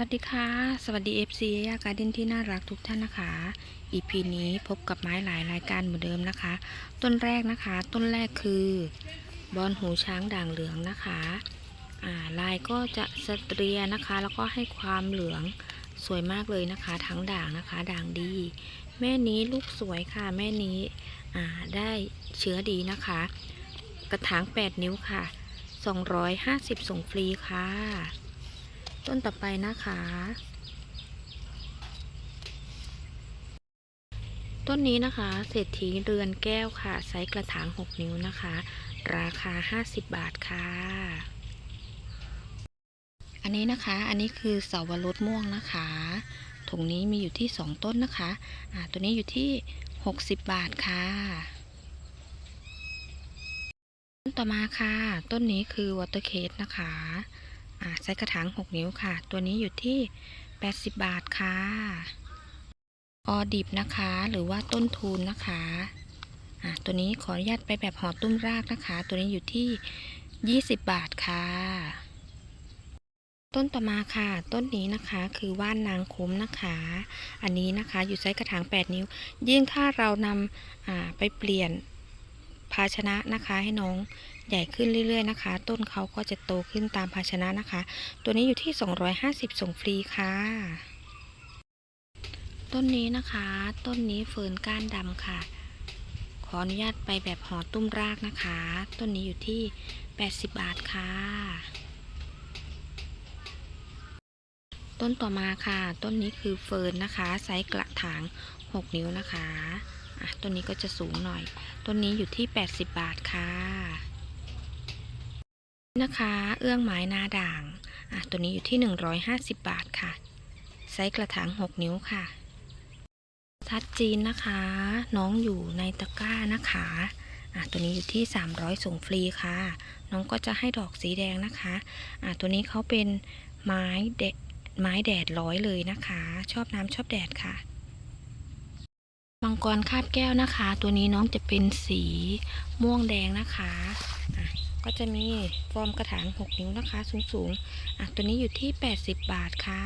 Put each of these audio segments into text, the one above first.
วัสดีค่ะ สวัสดี FC ยาการ์เดนที่น่ารักทุกท่านนะคะ EP นี้พบกับไม้หลายรายการเหมือนเดิมนะคะ ต้นแรกนะคะ ต้นแรกคือบอนหูช้างด่างเหลืองนะคะอ่าลายก็จะสเตรียนะคะ แล้วก็ให้ความเหลืองสวยมากเลยนะคะ ทั้งด่างนะคะ ด่างดี แม่นี้ลูกสวยค่ะแม่นี้อ่าได้เชื้อดีนะคะ กระถาง 8 นิ้วค่ะ 250 ส่งฟรีค่ะ ต้นต่อไปนะคะ ต้นนี้นะคะเศรษฐีเรือนแก้วค่ะไซส์กระถาง 6 นิ้วนะคะ ราคา 50 บาทค่ะ อันนี้นะคะอันนี้คือเสาวรสม่วงนะคะถุงนี้มีอยู่ที่ 2 ต้นนะคะอ่าตัวนี้อยู่ที่ 60 บาทค่ะต้นต่อมาค่ะ ต้นนี้คือวอเตอร์เคสนะคะ อ่าไซส์กระถาง 6 นิ้วค่ะ ตัวนี้อยู่ที่ 80 บาทค่ะ ออดิบนะคะ หรือว่าต้นทุนนะคะอ่าตัวนี้ขออนุญาตไปแบบห่อตุ้มรากนะคะ ตัวนี้อยู่ที่ 20 บาทค่ะ ต้นต่อมาค่ะ ต้นนี้นะคะคือว่านนางคุ้มนะคะ อันนี้นะคะอยู่ไซส์กระถาง 8 นิ้ว ยิ่งถ้าเรานำไปเปลี่ยน ภาชนะนะคะ ให้น้องใหญ่ขึ้นเรื่อยๆนะคะ ต้นเขาก็จะโตขึ้นตามภาชนะนะคะ ตัวนี้อยู่ที่ 250 ส่งฟรีค่ะ ต้นนี้นะคะ ต้นนี้เฟิร์นก้านดำค่ะ ขออนุญาตไปแบบห่อตุ้มรากนะคะ ต้นนี้อยู่ที่ 80 บาทค่ะต้นต่อมาค่ะ ต้นนี้คือเฟิร์นนะคะ ไซส์กระถาง 6 นิ้วนะคะอะ ต้นนี้ก็จะสูงหน่อย ต้นนี้อยู่ที่ 80 บาทค่ะ นะคะ เอื้องไม้นาด่างตัวนี้อยู่ที่ 150 บาทค่ะ ไซส์กระถาง 6 นิ้วค่ะ ทัดจีนนะคะ น้องอยู่ในตะกร้านะคะตัวนี้อยู่ที่ 300 ส่งฟรีค่ะ น้องก็จะให้ดอกสีแดงนะคะะตัวนี้เขาเป็นไม้เดดไม้แดดร้อยเลยนะคะ ชอบน้ำชอบแดดค่ะ มังกรคาบแก้วนะคะ ตัวนี้น้องจะเป็นสีม่วงแดงนะคะะก็จะมีฟอร์มกระถาง 6 นิ้วนะคะ สูงๆอะตัวนี้อยู่ที่ 80 บาทค่ะ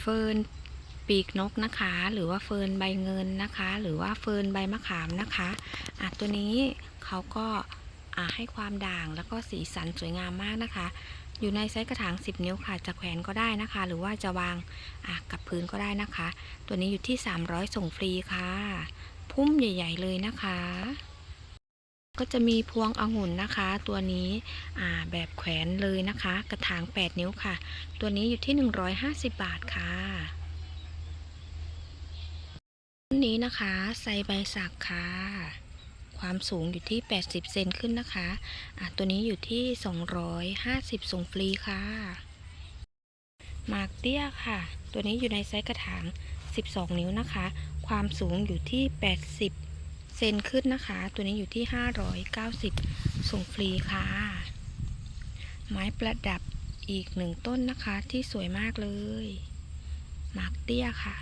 เฟิร์นปีกนกนะคะ หรือว่าเฟิร์นใบเงินนะคะ หรือว่าเฟิร์นใบมะขามนะคะอะตัวนี้เขาก็ให้ความด่างแล้วก็สีสันสวยงามมากนะคะ อยู่ในไซส์กระถาง 10 นิ้วค่ะ จะแขวนก็ได้นะคะ หรือว่าจะวางกับพื้นก็ได้นะคะ ตัวนี้อยู่ที่ 300 ส่งฟรีค่ะ พุ่มใหญ่ ๆ เลยนะคะ ก็จะมีพวงองุ่นนะคะ ตัวนี้แบบแขวนเลยนะคะ กระถาง 8 นิ้วค่ะ ตัวนี้อยู่ที่ 150 บาทค่ะต้นนี้นะคะไซใบสักค่ะ ความสูงอยู่ที่ 80 เซนขึ้นนะคะะตัวนี้อยู่ที่ 250 ส่งฟรีค่ะ หมากเตี้ยค่ะ ตัวนี้อยู่ในไซส์กระถาง 12 นิ้วนะคะ ความสูงอยู่ที่ 80 เซนขึ้นนะคะ ตัวนี้อยู่ที่ 590 ส่งฟรีค่ะ ไม้ประดับอีกหนึ่งต้นนะคะที่สวยมากเลย หมากเตี้ยค่ะ